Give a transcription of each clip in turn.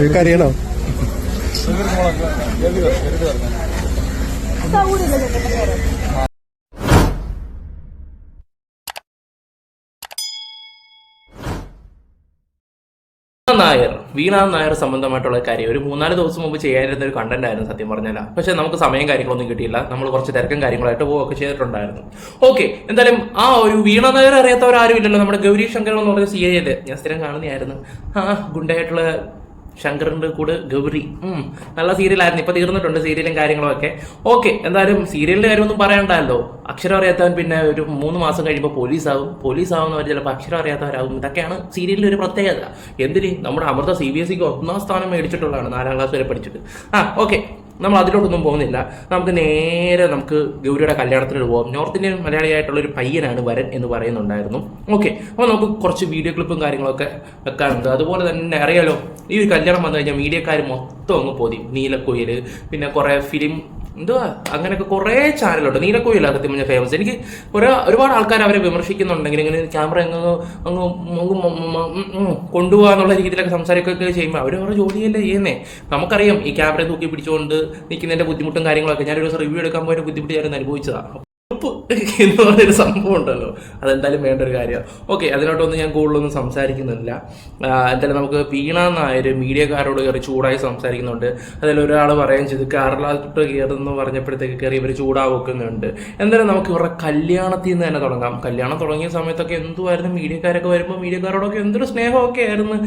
അറിയണോ നായർ വീണ നായർ സംബന്ധമായിട്ടുള്ള കാര്യം. ഒരു മൂന്നാൽ ദിവസം മുമ്പ് ചെയ്യാനിരുന്ന ഒരു കണ്ടന്റ് ആയിരുന്നു സത്യം പറഞ്ഞാൽ. പക്ഷെ നമുക്ക് സമയം കാര്യങ്ങളൊന്നും കിട്ടിയില്ല. നമ്മൾ കുറച്ച് തിരക്കും കാര്യങ്ങളായിട്ട് പോവുകയൊക്കെ ചെയ്തിട്ടുണ്ടായിരുന്നു. ഓക്കെ എന്തായാലും ആ ഒരു വീണ നായർ അറിയാത്തവരാരും ഇല്ലല്ലോ. നമ്മുടെ ഗൗരി ശങ്കർ എന്ന് പറഞ്ഞ സി ഐ ഞാൻ സ്ഥിരം കാണുന്നതായിരുന്നു ആ ഗുണ്ടായിട്ടുള്ള ശങ്കറിന്റെ കൂടെ ഗൗരി. നല്ല സീരിയലായിരുന്നു. ഇപ്പൊ തീർന്നിട്ടുണ്ട് സീരിയലും കാര്യങ്ങളും ഒക്കെ. ഓക്കെ എന്തായാലും സീരിയലിന്റെ കാര്യമൊന്നും പറയണ്ടല്ലോ. അക്ഷരം അറിയാത്തവൻ പിന്നെ ഒരു മൂന്ന് മാസം കഴിയുമ്പോൾ പോലീസ് ആവും പോലീസ് പോലീസാവുന്നവർ ചിലപ്പോൾ അക്ഷരം അറിയാത്തവരാകും ഇതൊക്കെയാണ് സീരിയലിന്റെ ഒരു പ്രത്യേകത. എന്തിന്? നമ്മുടെ അമൃത സി ബി എസ് സിക്ക് ഒന്നാം സ്ഥാനം മേടിച്ചിട്ടുള്ളതാണ്. നാലാം ക്ലാസ് വരെ പഠിച്ചിട്ട്. ആ ഓക്കെ. നമ്മൾ അതിലോട്ടൊന്നും പോകുന്നില്ല. നമുക്ക് നേരെ നമുക്ക് ഗൗരിയുടെ കല്യാണത്തിന് പോകാം നോർത്ത് ഇന്ത്യൻ മലയാളിയായിട്ടുള്ള ഒരു പയ്യനാണ് വരൻ എന്ന് പറയുന്നുണ്ടായിരുന്നു. ഓക്കെ അപ്പോൾ നമുക്ക് കുറച്ച് വീഡിയോ ക്ലിപ്പും കാര്യങ്ങളൊക്കെ വെക്കാനുണ്ട്. അതുപോലെ തന്നെ അറിയാലോ ഈ ഒരു കല്യാണം വന്നു കഴിഞ്ഞാൽ മീഡിയക്കാർ മൊത്തം അങ്ങ് പോതി. നീലക്കുയിൽ പിന്നെ കുറേ ഫിലിം എന്തുവാ? അങ്ങനെയൊക്കെ കുറേ ചാനലുണ്ട്. നീലക്കുയില സത്യം പറഞ്ഞാൽ ഫേമസ് എനിക്ക് ഒരു ഒരുപാട് ആൾക്കാർ അവരെ വിമർശിക്കുന്നുണ്ടെങ്കിൽ ഇങ്ങനെ ക്യാമറ അങ്ങ് അങ്ങ് കൊണ്ടുപോകാന്നുള്ള രീതിയിലൊക്കെ സംസാരിക്കുകയൊക്കെ ചെയ്യുമ്പോൾ അവർ അവരുടെ ജോലിയല്ലേ ചെയ്യുന്നേ? നമുക്കറിയാം ഈ ക്യാമറ തൂക്കി പിടിച്ചുകൊണ്ട് നിൽക്കുന്നതിന്റെ ബുദ്ധിമുട്ടും കാര്യങ്ങളൊക്കെ. ഞാനൊരു ദിവസം റിവ്യൂ എടുക്കാൻ പോയ ബുദ്ധിമുട്ട് ഞാൻ അനുഭവിച്ചതാണ് ഉപ്പ് എന്ന് പറഞ്ഞൊരു സംഭവം ഉണ്ടല്ലോ. അതെന്തായാലും വേണ്ട ഒരു കാര്യമാണ് ഓക്കെ അതിനോട്ടൊന്നും ഞാൻ കൂടുതലൊന്നും സംസാരിക്കുന്നില്ല. എന്തായാലും നമുക്ക് വീണ നായർ മീഡിയക്കാരോട് കയറി ചൂടായി സംസാരിക്കുന്നുണ്ട്. അതിൽ ഒരാൾ പറയുകയും ചെയ്തു കേരളത്തിട്ട് കയറുന്നു പറഞ്ഞപ്പോഴത്തേക്ക് കയറി ഇവർ ചൂടാവെക്കുന്നുണ്ട്. എന്തായാലും നമുക്ക് ഇവരുടെ കല്യാണത്തിൽ നിന്ന് തന്നെ തുടങ്ങാം. കല്യാണം തുടങ്ങിയ സമയത്തൊക്കെ എന്തുമായിരുന്നു മീഡിയക്കാരൊക്കെ വരുമ്പോൾ മീഡിയക്കാരോടൊക്കെ എന്തൊരു സ്നേഹമൊക്കെ ആയിരുന്നു.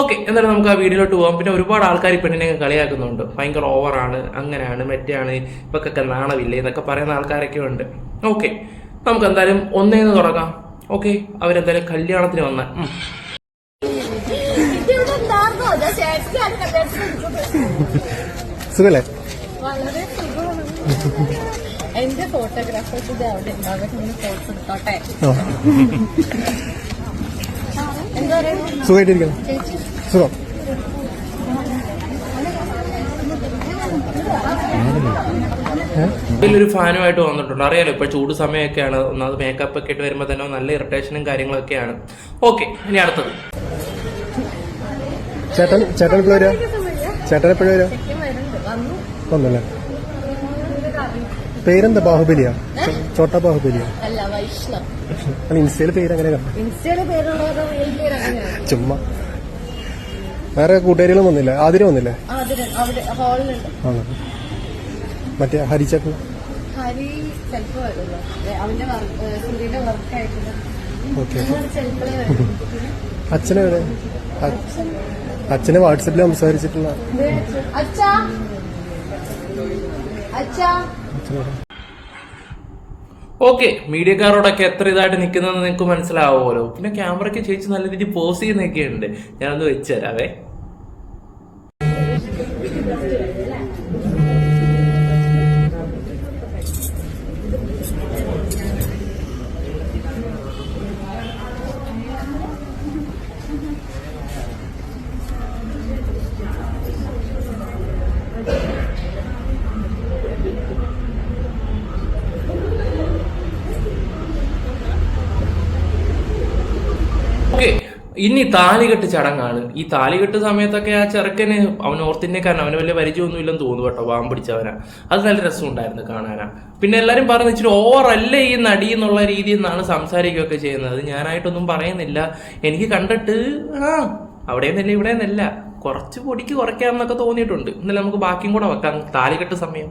ഓക്കെ എന്തായാലും നമുക്ക് ആ വീഡിയോയിലോട്ട് പോകാം പിന്നെ ഒരുപാട് ആൾക്കാർ പെണ്ണിനെ കളിയാക്കുന്നുണ്ട്. ഭയങ്കര ഓവറാണ് അങ്ങനെയാണ് മറ്റാണ് ഇപ്പൊക്കെ നാണവില്ലേ എന്നൊക്കെ പറയുന്ന ആൾക്കാരൊക്കെ ഉണ്ട്. ഓക്കെ നമുക്ക് എന്തായാലും ഒന്നേന്ന് തുടങ്ങാം. ഓക്കെ അവരെന്തായാലും കല്യാണത്തിന് വന്ന. സുഖല്ലേ? വളരെ സുഖമാണ്. എന്റെ ഫോട്ടോഗ്രാഫേഴ്സ് ഇത് അവിടെ എടുത്തോട്ടെ? സുഖമായിട്ടിരിക്കണം സുഖം. ഇതിലൊരു ഫാനുമായിട്ട് വന്നിട്ടുണ്ട്. അറിയാലോ ഇപ്പൊ ചൂട് സമയമൊക്കെയാണ്. ഒന്നാമത് മേക്കപ്പ് ഒക്കെ ഇട്ട് വരുമ്പോൾ തന്നെ നല്ല ഇറിറ്റേഷനും കാര്യങ്ങളൊക്കെയാണ്. ഓക്കെ ഇനി അടുത്തത്. ചേട്ടൻ ചേട്ടൻ എപ്പോഴും വരിക ചേട്ടൻ എപ്പോഴും വരിക വന്നു വന്നല്ലേ? പേരെന്താ? ബാഹുബലിയാ? ചോട്ട ബാഹുബലിയാ? അല്ല ഇൻസ്റ്റയിലെ പേര് അങ്ങനെ ചുമ്മാ. വേറെ കൂട്ടുകാരികളും വന്നില്ല? ആതിര വന്നില്ലേ? ആ, അവിടെ ഹാളിലുണ്ട് ആണോ? മറ്റേ ഹരിച്ചേട്ടൻ ഹരി ചിലപ്പോ വരുള്ളൂ അവന്റെ സൂര്യന്റെ വർക്ക് ആയിട്ടുണ്ട് ഓക്കെ. ചിലപ്പോഴേ വരും. അച്ഛനെവിടെ അച്ഛനെ വാട്സപ്പിൽ സംസാരിച്ചിട്ടുള്ള അച്ഛാ. അച്ഛാ. അച്ഛനെവിടെ ഓക്കെ മീഡിയക്കാരോടൊക്കെ എത്ര ഇതായിട്ട് നിൽക്കുന്നതെന്ന് നിങ്ങൾക്ക് മനസ്സിലാവുമല്ലോ. പിന്നെ ക്യാമറയ്ക്ക് ചേച്ചി നല്ല രീതിയിൽ പോസ് ചെയ്യുന്നൊക്കെ ഉണ്ട് ഞാനൊന്ന് വെച്ച് ഇനി താലികെട്ട് ചടങ്ങാണ്. ഈ താലികെട്ട് സമയത്തൊക്കെ ആ ചെറുക്കന് അവൻ കാരണം അവന് വലിയ പരിചയമൊന്നും ഇല്ലെന്ന് തോന്നുന്നു കേട്ടോ പാവം പിടിച്ചവനാ. അത് നല്ല രസം രസമുണ്ടായിരുന്നു കാണാനാ. പിന്നെ എല്ലാരും പറഞ്ഞു ഇച്ചിരി ഓവറല്ലേ ഈ നടി എന്നുള്ള രീതിയിൽ നിന്നാണ് സംസാരിക്കുകയൊക്കെ ചെയ്യുന്നത്. ഞാനായിട്ടൊന്നും പറയുന്നില്ല. എനിക്ക് കണ്ടിട്ട് ആ അവിടെ നിന്നല്ല ഇവിടെ നിന്നല്ല കുറച്ച് പൊടിക്ക് കുറയ്ക്കാമെന്നൊക്കെ തോന്നിയിട്ടുണ്ട്. എന്നാലും നമുക്ക് ബാക്കിയും കൂടെ വെക്കാം. താലികെട്ട് സമയം.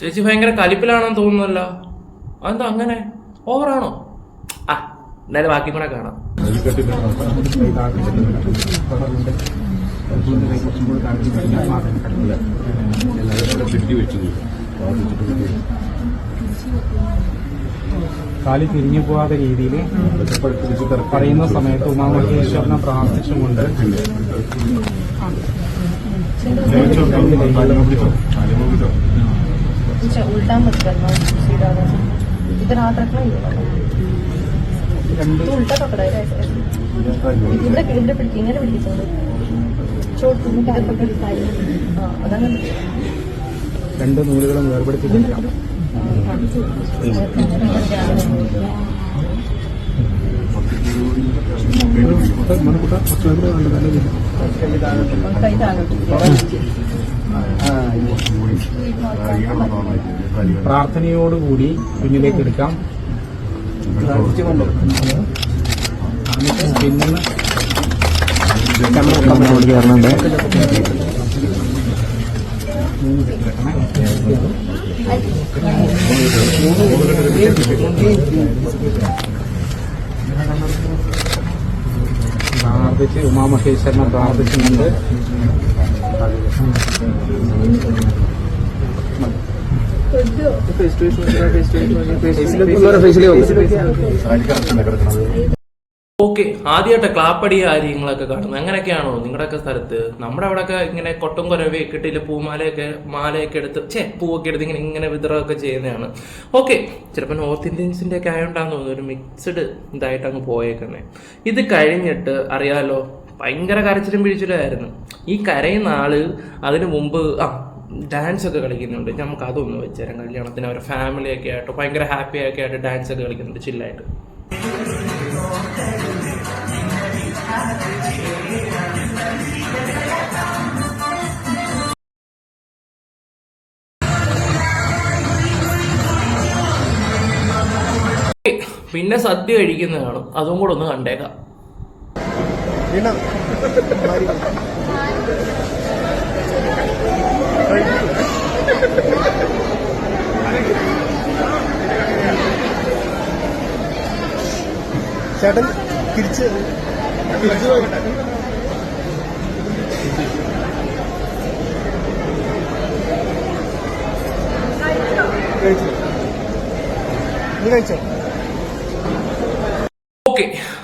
ചേച്ചി ഭയങ്കര കലിപ്പിലാണെന്ന് തോന്നുന്നല്ലോ. അതെന്താ അങ്ങനെ? ഓവറാണോ? ആ എന്തായാലും ബാക്കി കൂടെ കാണാം. കാലി തിരിഞ്ഞു പോവാത്ത രീതിയിൽ പറയുന്ന സമയത്ത് ഉമാമഹേശ്വരനെ പ്രാർത്ഥിച്ചുകൊണ്ട് കൊണ്ട് मत करना सीधा इधर हाथ रखना उल्टा ഇവിടെ ഇവിടെ പിടിക്കും ഇങ്ങനെ പിടിച്ചോളൂ ചോട്ട് ഇങ്ങനെ പക്കടി ആ അതാണ് രണ്ട് നൂലുകളും വേർപെടുത്തിട്ടില്ല പ്രാർത്ഥനയോടുകൂടി കുഞ്ഞിലേക്ക് എടുക്കാം. പ്രാർത്ഥിച്ച് ഉമാമഹേശ്വരനെ പ്രാർത്ഥിച്ചുകൊണ്ട് ഓക്കെ ആദ്യമായിട്ട് ക്ലാപ്പടി കാര്യങ്ങളൊക്കെ കാണുന്നത്. അങ്ങനെയൊക്കെയാണോ നിങ്ങളുടെയൊക്കെ സ്ഥലത്ത്? നമ്മുടെ അവിടെയൊക്കെ ഇങ്ങനെ കൊട്ടും കുരവയൊക്കെ ഇട്ടില്ല പൂമാലയൊക്കെ മാലയൊക്കെ എടുത്ത് ചേ പൂവൊക്കെ എടുത്ത് ഇങ്ങനെ ഇങ്ങനെ വിതറൊക്കെ ചെയ്യുന്നതാണ്. ഓക്കെ ചിലപ്പോൾ നോർത്ത് ഇന്ത്യൻസിന്റെ ഒക്കെ ആയതുകൊണ്ടാന്ന് തോന്നുന്നു ഒരു മിക്സ്ഡ് ഇതായിട്ട് അങ്ങ് പോയേക്കുന്നത് ഇത് കഴിഞ്ഞിട്ട് അറിയാലോ ഭയങ്കര കരച്ചിലും പിഴിച്ചിലായിരുന്നു ഈ കരയുന്ന ആൾ അതിനു മുമ്പ് ആ ഡാൻസ് ഒക്കെ കളിക്കുന്നുണ്ട്. നമുക്ക് അതൊന്ന് വെച്ചുതരാം. കല്യാണത്തിന് അവരുടെ ഫാമിലി ഒക്കെ ആയിട്ട് ഭയങ്കര ഹാപ്പി ഒക്കെ ആയിട്ട് ഡാൻസ് ഒക്കെ കളിക്കുന്നുണ്ട്. ചില്ലായിട്ട് പിന്നെ സദ്യ കഴിക്കുന്നതാണ്. അതും കൂടെ ഒന്ന് കണ്ടേക്കാം. ചേട്ടൻ തിരിച്ച് തിരിച്ചു നോക്കട്ടെ കഴിച്ചു? നീ കഴിച്ചോ?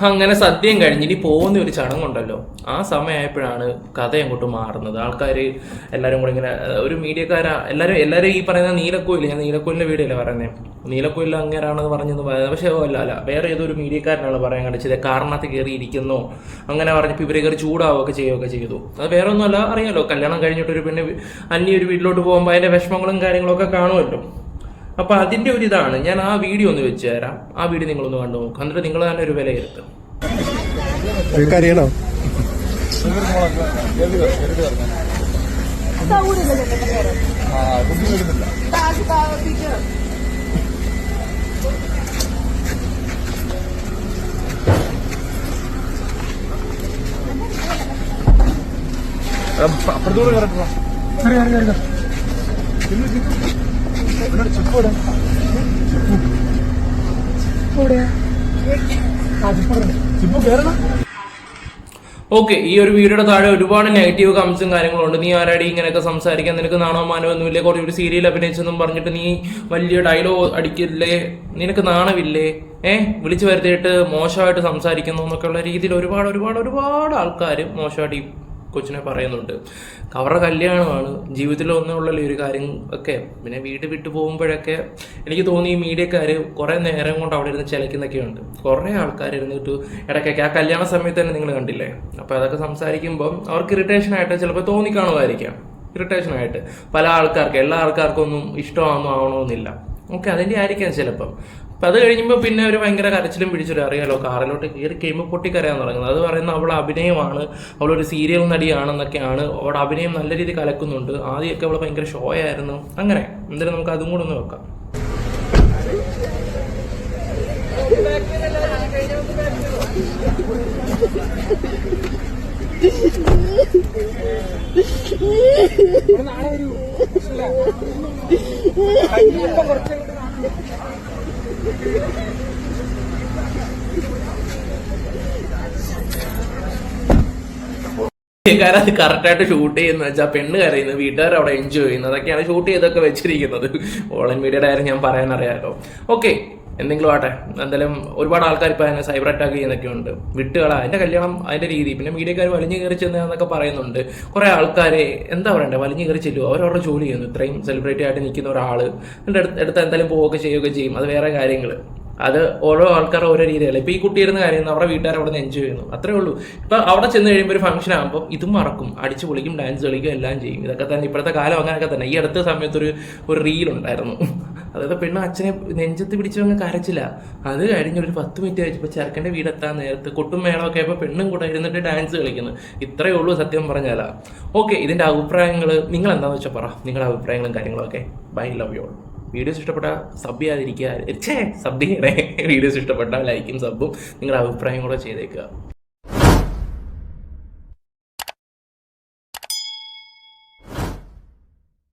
അങ്ങനെ സദ്യയും കഴിഞ്ഞ് ഇനി പോകുന്ന ഒരു ചടങ്ങുണ്ടല്ലോ. ആ സമയമായപ്പോഴാണ് കഥ അങ്ങോട്ട് മാറുന്നത്. ആൾക്കാർ എല്ലാവരും കൂടെ ഇങ്ങനെ ഒരു മീഡിയക്കാരാ എല്ലാവരും എല്ലാവരും ഈ പറയുന്ന നീലക്കോയിൽ ഞാൻ നീലക്കോയിലിന്റെ വീടല്ലേ പറയുന്നത് നീലക്കോയിൽ അങ്ങേരാണെന്ന് പറഞ്ഞെന്ന് പറയുന്നത് പക്ഷേ അല്ല അല്ല വേറെ ഏതൊരു മീഡിയക്കാരനാണ് പറയാൻ കണ്ടിച്ചത്. കാരണത്ത് കയറി ഇരിക്കുന്നോ അങ്ങനെ പറഞ്ഞപ്പോൾ ഇവരെ കയറി ചൂടാവുകയൊക്കെ ചെയ്യുകയൊക്കെ ചെയ്തു. അത് വേറെ ഒന്നുമല്ല അറിയാലോ കല്യാണം കഴിഞ്ഞിട്ടൊരു പെണ്ണ് അന്യ ഒരു വീട്ടിലോട്ട് പോകുമ്പോൾ അതിന്റെ വിഷമങ്ങളും കാര്യങ്ങളൊക്കെ കാണുമല്ലോ. അപ്പൊ അതിന്റെ ഒരു ഇതാണ്. ഞാൻ ആ വീഡിയോ ഒന്ന് വെച്ച് തരാം. ആ വീഡിയോ നിങ്ങളൊന്ന് കണ്ടു നോക്കാം. എന്നിട്ട് നിങ്ങൾ തന്നെ ഒരു വിലയിരുത്തും. കരയണോ ഓക്കെ ഈ ഒരു വീഡിയോയുടെ താഴെ ഒരുപാട് നെഗറ്റീവ് കമൻസും കാര്യങ്ങളും ഉണ്ട്. നീ ആരാടി ഇങ്ങനെയൊക്കെ സംസാരിക്കാൻ? നിനക്ക് നാണോ മാനോ ഒന്നുമില്ലേ? കുറേ ഒരു സീരിയൽ അഭിനയിച്ചെന്നും പറഞ്ഞിട്ട് നീ വലിയ ഡയലോഗ് അടിക്കില്ലേ? നിനക്ക് നാണമില്ലേ? ഏഹ് വിളിച്ചു വരുത്തിയിട്ട് മോശമായിട്ട് സംസാരിക്കുന്നു എന്നൊക്കെയുള്ള രീതിയിൽ ഒരുപാട് ഒരുപാട് ഒരുപാട് ആൾക്കാർ മോശമായിട്ട് കൊച്ചിനെ പറയുന്നുണ്ട്. അവരുടെ കല്യാണമാണ്. ജീവിതത്തിൽ ഒന്നുള്ളല്ലോ ഈ ഒരു കാര്യം ഒക്കെ. പിന്നെ വീട് വിട്ടു പോകുമ്പോഴൊക്കെ എനിക്ക് തോന്നി ഈ മീഡിയക്കാർ കുറേ നേരം കൊണ്ട് അവിടെ ഇരുന്ന് ചിലക്കുന്നൊക്കെയുണ്ട്. കുറേ ആൾക്കാർ ഇരുന്നിട്ട് ഇടയ്ക്കൊക്കെ ആ കല്യാണ സമയത്ത് തന്നെ നിങ്ങൾ കണ്ടില്ലേ? അപ്പോൾ അതൊക്കെ സംസാരിക്കുമ്പം അവർക്ക് ഇറിറ്റേഷൻ ആയിട്ട് ചിലപ്പോൾ തോന്നിക്കാണുമായിരിക്കാം. ഇറിറ്റേഷൻ ആയിട്ട്. പല ആൾക്കാർക്ക് എല്ലാ ആൾക്കാർക്കും ഒന്നും ഇഷ്ടമാണെന്നോ ആവണമെന്നില്ല ഓക്കെ അതിന്റെ ആയിരിക്കാം ചിലപ്പം. അത് കഴിയുമ്പോൾ പിന്നെ ഒരു ഭയങ്കര കരച്ചിലും പിടിച്ചൊരു അറിയാലോ കാറിലോട്ട് കയറി കഴിയുമ്പോൾ പൊട്ടിക്കരയാൻ തുടങ്ങുന്നത്. അത് പറയുന്ന അവൾ അഭിനയമാണ് അവളൊരു സീരിയൽ നടിയാണെന്നൊക്കെയാണ് അവളുടെ അഭിനയം നല്ല രീതിയിൽ കലക്കുന്നുണ്ട് ആദ്യമൊക്കെ അവൾ ഭയങ്കര ഷോ ആയിരുന്നു അങ്ങനെ. എന്തായാലും നമുക്ക് അതും കൂടെ ഒന്ന് വെക്കാം നാളെ വരൂ കാരണം അത് കറക്റ്റായിട്ട് ഷൂട്ട് ചെയ്യുന്ന വെച്ചാൽ പെണ്ണ് കരയുന്നത് വീട്ടുകാർ അവിടെ എൻജോയ് ചെയ്യുന്നത് അതൊക്കെയാണ് ഷൂട്ട് ചെയ്തൊക്കെ വെച്ചിരിക്കുന്നത്. ഓൺലൈൻ മീഡിയയുടെ കാര്യം ഞാൻ പറയാൻ അറിയാമല്ലോ ഓക്കെ എന്തെങ്കിലും ആട്ടെ എന്തായാലും ഒരുപാട് ആൾക്കാർ ഇപ്പൊ അതിനെ സൈബർ അറ്റാക്ക് ചെയ്യുന്നൊക്കെ ഉണ്ട്. വിട്ടുകളാ അതിന്റെ കല്യാണം അതിന്റെ രീതി. പിന്നെ മീഡിയക്കാർ വലിഞ്ഞു കയറി ചെന്നതെന്നൊക്കെ പറയുന്നുണ്ട്. കുറെ ആൾക്കാരെ എന്താ പറയണ്ടേ? വലിഞ്ഞു കയറി ചെല്ലുക അവരവരുടെ ജോലി ചെയ്യുന്നു. ഇത്രയും സെലിബ്രിറ്റി ആയിട്ട് നിൽക്കുന്ന ഒരാൾ എന്റെ അടുത്ത് എന്തായാലും പോവുകയൊക്കെ ചെയ്യുകയൊക്കെ ചെയ്യും. അത് വേറെ കാര്യങ്ങൾ അത് ഓരോ ആൾക്കാർ ഓരോ രീതിയല്ല ഇപ്പൊ ഈ കുട്ടി ഇരുന്ന് കാര്യം അവരുടെ വീട്ടുകാർ അവിടെ നിന്ന് എൻജോയ് ചെയ്യുന്നു. അത്രേ ഉള്ളൂ. ഇപ്പൊ അവിടെ ചെന്ന് കഴിയുമ്പോൾ ഒരു ഫംഗ്ഷൻ ആകുമ്പോൾ ഇതും മറക്കും. അടിച്ചു പൊളിക്കും ഡാൻസ് കളിക്കും എല്ലാം ചെയ്യും. ഇതൊക്കെ തന്നെ ഇപ്പോഴത്തെ കാലം അങ്ങനെയൊക്കെ തന്നെ. ഈ അടുത്ത സമയത്ത് ഒരു ഒരു റീൽ ഉണ്ടായിരുന്നു. അതായത് പെണ്ണ് അച്ഛനെ നെഞ്ചത്ത് പിടിച്ചു അങ്ങ് കരച്ചില്ല. അത് കഴിഞ്ഞ് ഒരു പത്ത് മിനിറ്റ് കഴിച്ചപ്പോൾ ചെറുക്കന്റെ വീടെത്താൻ നേരത്ത് കൊട്ടും മേളമൊക്കെ ആയപ്പോൾ പെണ്ണും കൂടെ ഇരുന്നിട്ട് ഡാൻസ് കളിക്കുന്നു. ഇത്രയേ ഉള്ളൂ സത്യം പറഞ്ഞാലാ. ഓക്കെ ഇതിന്റെ അഭിപ്രായങ്ങൾ നിങ്ങൾ എന്താണെന്ന് വെച്ചാൽ പറ. നിങ്ങളുടെ അഭിപ്രായങ്ങളും കാര്യങ്ങളൊക്കെ ബൈ ലവ് യു വീഡിയോസ് ഇഷ്ടപ്പെട്ട സബ് ചെയ്യാതിരിക്കുക. സബ് ചെയ്യണേ. വീഡിയോസ് ഇഷ്ടപ്പെട്ട ലൈക്കും സബും നിങ്ങളുടെ അഭിപ്രായം കൂടെ ചെയ്തേക്കുക.